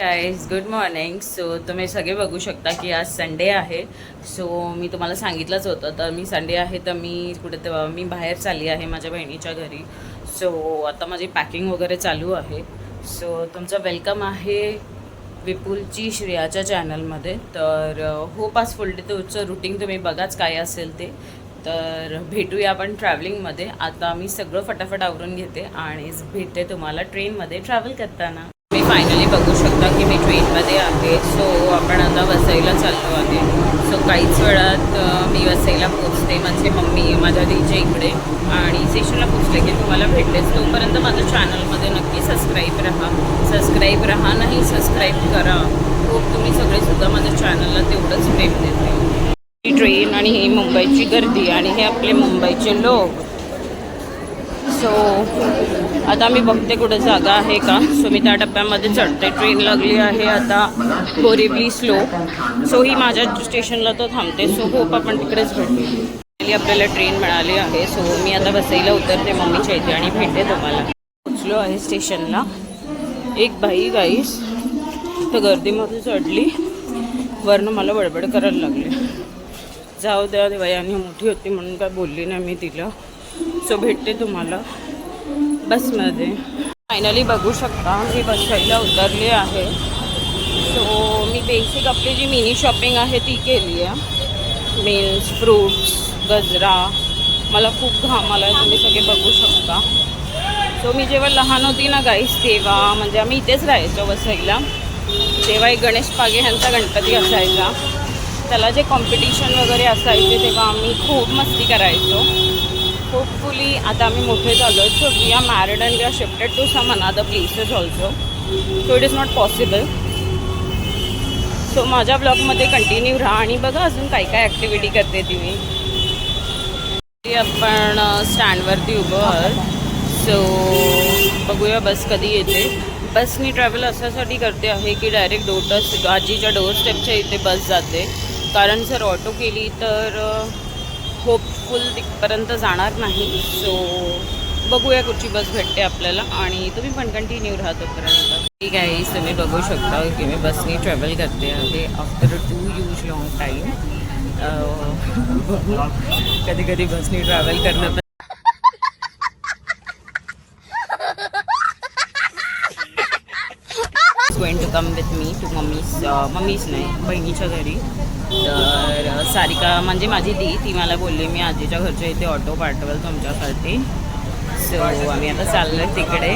Guys good morning so तुम्ही सगळे बघू शकता की आज संडे आहे. सो मी तुम्हाला सांगितलंच होतं तर मी संडे आहे तर मी कुठे तेव्हा मी बाहेर चालली आहे माझ्या बहिणीच्या घरी. सो आता माझी पॅकिंग वगैरे चालू आहे. सो तुमचं वेलकम आहे विपुलची श्रेयाच्या चॅनलमध्ये तर होप आज फुल डे तुमचं रुटीन तुम्ही बघाच काय असेल ते. तर भेटूया आपण ट्रॅव्हलिंगमध्ये आता मी सगळं फटाफट आवरून घेते आणि भेटते तुम्हाला ट्रेनमध्ये ट्रॅव्हल करताना. तुम्ही फायनली बघू शकता की मी ट्रेनमध्ये आहे. सो आपण आता वसईला चाललो आहे. सो काहीच वेळात मी वसईला पोचते माझे मम्मी माझ्या दीच्या इकडे. आणि स्टेशनला पोचले की तुम्हाला भेटलेच. तोपर्यंत माझ्या चॅनलमध्ये नक्की सबस्क्राईब राहा. सबस्क्राईब राहा नाही सबस्क्राईब करा. खूप तुम्ही सगळे सुद्धा माझ्या चॅनलला तेवढंच प्रेम देते. ट्रेन आणि ही मुंबईची गर्दी आणि हे आपले मुंबईचे लोक. सो आता मी बघते कुठे जागा आहे का. सो मी त्या टप्प्यामध्ये चढते. ट्रेन लागली आहे आता. बोरिवली स्लो सो ही माझ्या स्टेशनला तर थांबते. सो होप आपण तिकडेच भेटू. आपल्याला ट्रेन मिळाली आहे. सो मी आता बसईला उतरते मम्मीच्या इथे आणि भेटते तुम्हाला. पोचलो आहे स्टेशनला एक बाई गाईस तर गर्दीमध्ये चढली. वरनं मला बडबड करायला लागली. जाऊ द्या वयाने मोठी होती म्हणून काय बोलली नाही मी तिला. सो भेटते तुम्हाला बसमध्ये. फायनली बघू शकता मी बसायला उतरले आहे. सो मी बेसिक आपली जी मिनी शॉपिंग आहे ती केली आहे. मीन्स फ्रूट्स गजरा. मला खूप घाम आला आहे तुम्ही सगळे बघू शकता. सो मी जेव्हा लहान होती ना गाईस तेव्हा म्हणजे आम्ही इथेच राहायचो वसईला तेव्हा एक गणेश पागे ह्यांचा गणपती असायचा. त्याला जे कॉम्पिटिशन वगैरे असायचे तेव्हा आम्ही खूप मस्ती करायचो. होपफुली आता आम्ही मोठे झालो आहे. So we are married and we are shifted to some another places also so it is not possible so माझ्या ब्लॉगमध्ये कंटिन्यू राहा आणि बघा अजून काय काय ॲक्टिव्हिटी करते ती मी. ती आपण स्टँडवरती उभं आहोत. सो बघूया बस कधी येते. बसनी ट्रॅव्हल अशासाठी करते आहे की डायरेक्ट डोटस आजीच्या डोर स्टेपच्या इथे बस जाते. कारण जर ऑटो केली तर होपफुल तिथपर्यंत जाणार नाही. सो बघूया कुठची बस भेटते आपल्याला आणि तुम्ही पण कंटिन्यू राहतो पर्यंत ठीक आहे तुम्ही बघू शकता की मी बसनी ट्रॅव्हल करते आहे after to use long time कधी कधी बसने ट्रॅव्हल करणं पण going to come with me to mummy's मम्मीच नाही बहिणीच्या घरी. तर सारिका म्हणजे माझी दी ती मला बोलली मी आजीच्या घरच्या इथे ऑटो पाठवेल तुमच्यासाठी. सो आम्ही आता चाललो आहे तिकडे.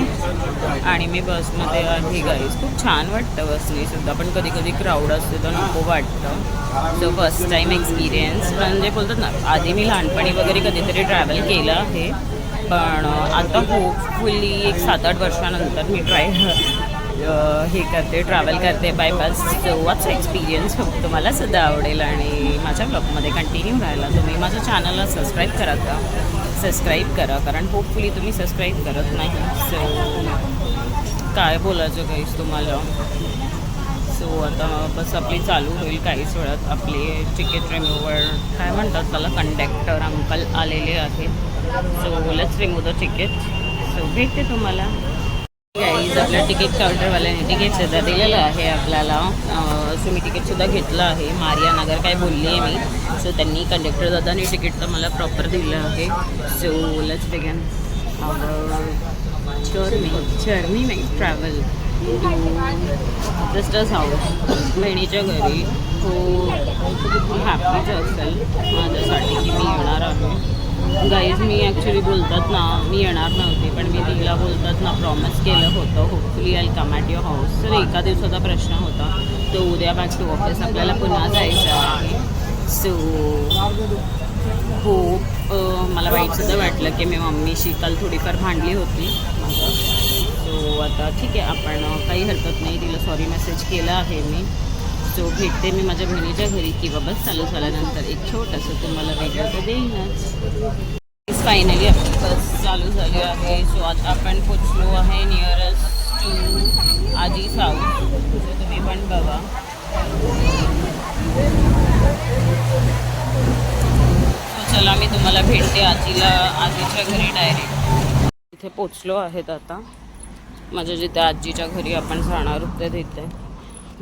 आणि मी बसमध्ये आधी गाईस खूप छान वाटतं बसने सुद्धा. पण कधी कधी क्राऊड असते तर नको वाटतं. सो फर्स्ट टाईम एक्सपिरियन्स म्हणजे बोलतात ना आधी मी लहानपणी वगैरे कधीतरी ट्रॅव्हल केलं आहे. पण आता होपफुली एक सात आठ वर्षानंतर मी ट्राय हे करते ट्रॅव्हल करते बायपास बस एक्सपिरियन्स होप तुम्हाला सुद्धा आवडेल आणि माझ्या ब्लॉगमध्ये कंटिन्यू राहायला तुम्ही माझ्या चॅनलला सबस्क्राईब करा का? सबस्क्राईब करा कारण होपफुली तुम्ही सबस्क्राईब करत नाही. सो काय बोलायचं काहीच तुम्हाला? सो आता बस आपली चालू होईल काहीच वेळात. आपले तिकीट रिमूवर काय म्हणतात त्याला? कंडक्टर अंकल आलेले आहेत. सो बोलच रिमूव द तिकीट सो भेटते तुम्हाला. आपल्या तिकीट काउंटरवाल्याने तिकीटसुद्धा दिलेलं आहे आपल्याला. सो मी तिकीटसुद्धा घेतलं आहे. मारिया नगर काय बोलली आहे मी. सो त्यांनी कंडक्टर दादानी तिकीट तर मला प्रॉपर दिलं आहे. सो लच बिगन चर्मी चर्मी नाही ट्रॅव्हल सिस्टर्स हाऊस बहिणीच्या घरी. खूप हॅपीच असेल माझ्यासाठी की मी येणार आहे. गाईज मी ॲक्च्युली बोलतात ना मी येणार नव्हते पण मी तिला बोलतात ना प्रॉमिस केलं होतं. Hopefully I come at your house तर एका दिवसाचा प्रश्न होता. तो उद्या बॅक टू ऑफिस आपल्याला पुन्हा जायचं आहे. सो होप मला वाईटसुद्धा वाटलं की मी मम्मीशी काल थोडीफार भांडली होती. सो आता ठीक आहे आपण काही हरकत नाही. तिला सॉरी मेसेज केला आहे मी. जो भेटते मी माझ्या बहिणीच्या घरी की बस चालू झाल्यानंतर एक छोटंसं तुम्हाला व्हिडिओ तर देईनच फायनली आपली बस चालू झाली आहे. सो आता आपण पोचलो आहे नियरस्ट टू आजीच साऊथ सो तुम्ही पण बघा. चला मी तुम्हाला भेटते आजीला आजीच्या घरी डायरेक्ट इथे पोचलो आहेत आता. माझ्या जिथे आजीच्या घरी आपण जाणार होते तिथे.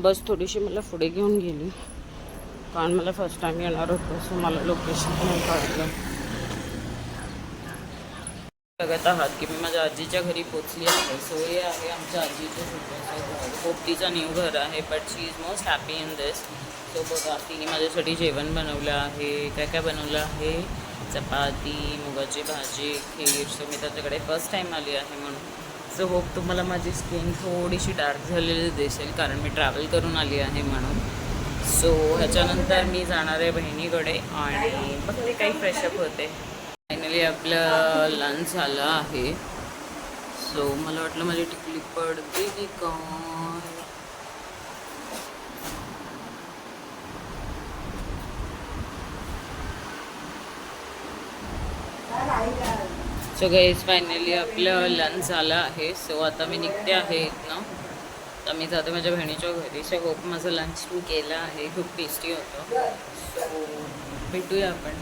बस थोडीशी मला पुढे घेऊन गेली. कारण मला फर्स्ट टाइम येणार होतं सो मला लोकेशन पण कळलं. बघत आहात की मी माझ्या आजीच्या घरी पोचली आहे. सो हे आहे आमच्या आजीचं छोटंसं घर पोपटीचं न्यू घर आहे but she is most happy in this so बघा तिने माझ्यासाठी जेवण बनवलं आहे. काय काय बनवलं आहे? चपाती मुगाची भाजी खीर. सो मी त्याच्याकडे फर्स्ट टाईम आली आहे म्हणून. सो होप तुम्हाला माझी स्किन थोडीशी डार्क झालेली दिसेल कारण मी ट्रॅव्हल करून आली आहे म्हणून. सो ह्याच्यानंतर मी जाणार आहे बहिणीकडे आणि बघते काही फ्रेशअप होते. फायनली आपलं लंच झालं आहे. सो मला वाटलं माझी टिकली पडते की काय? सो गाईज फायनली आपलं लंच झालं आहे. सो आता मी निघते आहे इथनं. तर मी जाते माझ्या बहिणीच्या घरी. सो होप माझं लंच मी केलं आहे. खूप टेस्टी होतं. सो भेटूया आपण.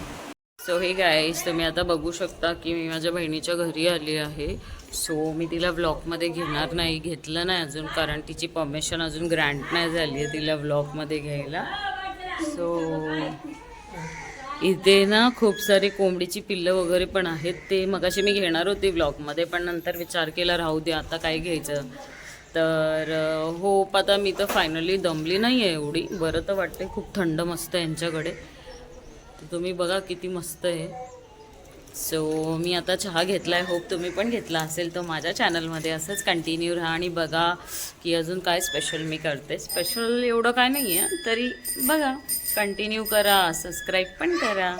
सो हे गाईज तुम्ही आता बघू शकता की मी माझ्या बहिणीच्या घरी आली आहे. सो मी तिला व्लॉगमध्ये घेणार नाही. घेतलं नाही अजून कारण तिची परमिशन अजून ग्रँट नाही झाली आहे तिला व्लॉगमध्ये घ्यायला. सो इथे ना खूप सारी कोंबडीची पिल्लं वगैरे पण आहेत. ते मगाशी मी घेणार होती ब्लॉगमध्ये पण नंतर विचार केला राहू दे आता काय घ्यायचं? तर हो आता मी तर फायनली दमली नाही आहे एवढी. बरं तर वाटते खूप थंड मस्त आहे यांच्याकडे. तर तुम्ही बघा किती मस्त आहे. सो मी आता चहा घेतला आहे होप तुम्ही पण घेतला असेल तर माझ्या चॅनलमध्ये असंच कंटिन्यू राहा आणि बघा की अजून काय स्पेशल मी करते. स्पेशल एवढं काय नाही आहे तरी बघा. कंटिन्यू करा सबस्क्राईब पण करा.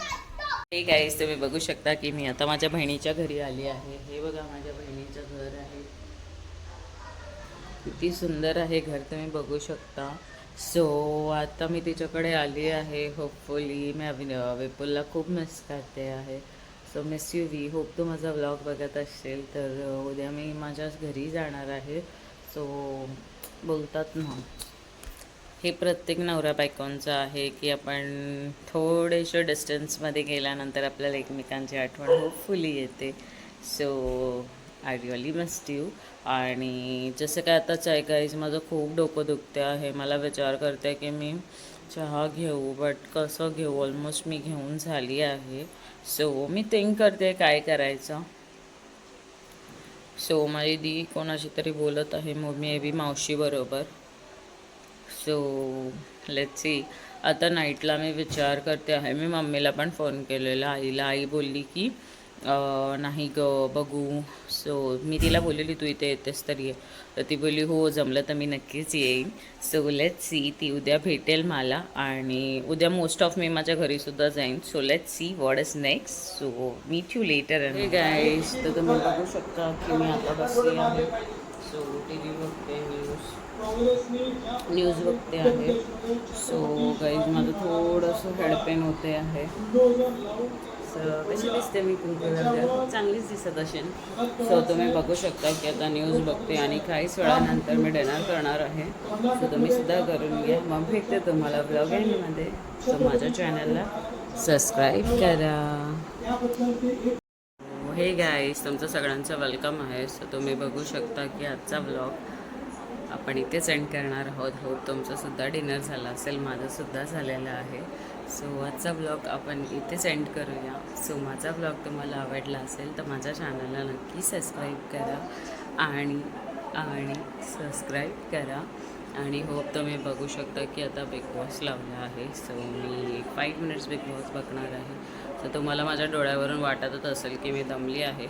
हे गाईज तुम्ही बघू शकता की मी आता माझ्या बहिणीच्या घरी आली आहे. हे बघा माझ्या बहिणीचं घर आहे. किती सुंदर आहे घर तुम्ही बघू शकता. सो आता मी तिच्याकडे आली आहे. होपफुली मी विपुलला खूप मिस करते आहे. So miss you we hope तू माझा व्लॉग बघत असेल तर उद्या मी माझ्या घरी जाणार आहे. सो बोलतात ना हे प्रत्येक नवरा बायकोंचं आहे की आपण थोडेशा डिस्टन्समध्ये गेल्यानंतर आपल्याला एकमेकांची आठवण होपफुली येते. So I really must you आणि जसं काय आता चाय गाईज माझं खूप डोकं दुखते आहे. मला विचार करते की मी चहा घेऊ बट कसं घेऊ? ऑलमोस्ट मी घेऊन झाली आहे. सो मी थिंक करते काय करायचं. सो माझी दी कोणाशी तरी बोलत आहे मग मे बी मावशीबरोबर सो लेट्स सी आता नाईटला मी विचार करते आहे. मी मम्मीला पण फोन केलेला. आईला आई बोलली की नाही ग बघू. सो मी तिला बोललेली तू इथे येतेस तर ये. तर ती बोलली हो जमलं तर मी नक्कीच येईन. सो लेट सी ती उद्या भेटेल मला आणि उद्या मोस्ट ऑफ मी माझ्या घरीसुद्धा जाईन. So let see what is next so meet you later hey guys तर तुम्ही बघू शकता की मी आता बसली आहे. सो टी व्ही बघते न्यूज न्यूज बघते आहे. सो गाईज माझं थोडंसं हेडपेन होते आहे. तर कशी दिसते मी तुमच्या चांगलीच दिसत असेल. सो तुम्ही बघू शकता की आता न्यूज बघते आणि काहीच वेळानंतर मी डिनर करणार आहे. सो तुम्ही सुद्धा करून घ्या. मग भेटते तुम्हाला ब्लॉग एंडमध्ये सो माझ्या चॅनलला सबस्क्राईब करा. हे गाईस तुमचं सगळ्यांचं वेलकम आहे. सो तुम्ही बघू शकता की आजचा ब्लॉग आपण इथेच एंड करणार आहोत. हो तुमचंसुद्धा डिनर झालं असेल माझंसुद्धा झालेलं आहे. सो आजचा ब्लॉग आपण इथेच एंड करूया. सो माझा ब्लॉग तुम्हाला आवडला असेल तर माझ्या चॅनलला नक्की सबस्क्राईब करा आणि आणि सबस्क्राईब करा. आणि होप तुम्ही बघू शकता की आता बिग बॉस लावला आहे. सो मी एक फाईव्ह मिनिट्स बिग बॉस बघणार आहे. सो तुम्हाला माझ्या डोळ्यावरून वाटतच असेल की मी दमली आहे.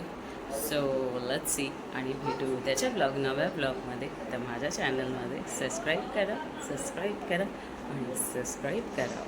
सो लेट्स सी आणि भेटू त्याच्या ब्लॉग नव्या ब्लॉगमध्ये तर माझ्या चॅनलमध्ये सबस्क्राईब करा सबस्क्राईब करा आणि सबस्क्राईब करा.